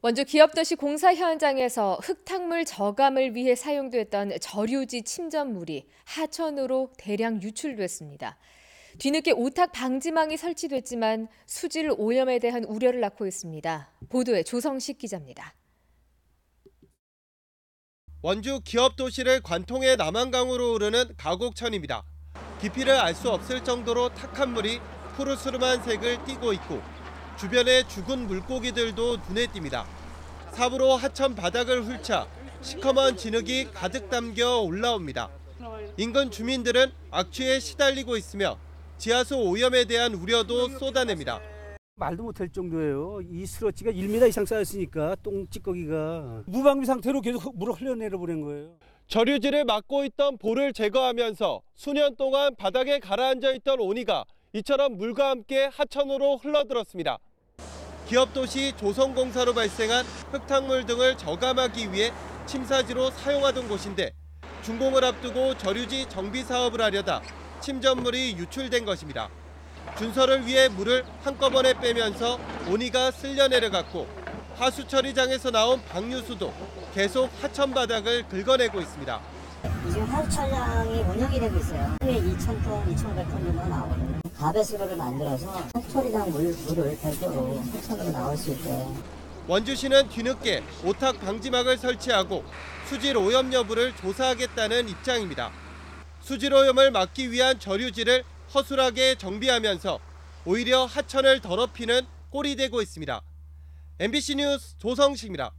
원주 기업도시 공사 현장에서 흙탕물 저감을 위해 사용됐던 저류지 침전물이 하천으로 대량 유출됐습니다. 뒤늦게 오탁 방지망이 설치됐지만 수질 오염에 대한 우려를 낳고 있습니다. 보도에 조성식 기자입니다. 원주 기업 도시를 관통해 남한강으로 흐르는 가곡천입니다. 깊이를 알 수 없을 정도로 탁한 물이 푸르스름한 색을 띠고 있고 주변에 죽은 물고기들도 눈에 띕니다. 삽으로 하천 바닥을 훑자 시커먼 진흙이 가득 담겨 올라옵니다. 인근 주민들은 악취에 시달리고 있으며 지하수 오염에 대한 우려도 쏟아냅니다. 말도 못할 정도예요. 이 스러치가 1m 이상 쌓였으니까 똥찌꺼기가 무방비 상태로 계속 물을 흘려내려 보낸 거예요. 저류지를 막고 있던 볼을 제거하면서 수년 동안 바닥에 가라앉아 있던 오니가 이처럼 물과 함께 하천으로 흘러들었습니다. 기업도시 조성공사로 발생한 흙탕물 등을 저감하기 위해 침사지로 사용하던 곳인데 준공을 앞두고 저류지 정비 사업을 하려다 침전물이 유출된 것입니다. 준설을 위해 물을 한꺼번에 빼면서 오니가 쓸려 내려갔고 하수 처리장에서 나온 방류수도 계속 하천 바닥을 긁어내고 있습니다. 지금 하수처장이 운영이 되고 있어요. 하루에 2,000톤, 2,500톤 정도 나오거든요. 가배수로를 만들어서 하수처리장 물, 물을 별도로 하천으로 나올 수 있게 원주시는 뒤늦게 오탁 방지막을 설치하고 수질 오염 여부를 조사하겠다는 입장입니다. 수질 오염을 막기 위한 저류지를 허술하게 정비하면서 오히려 하천을 더럽히는 꼴이 되고 있습니다. MBC 뉴스 조성식입니다.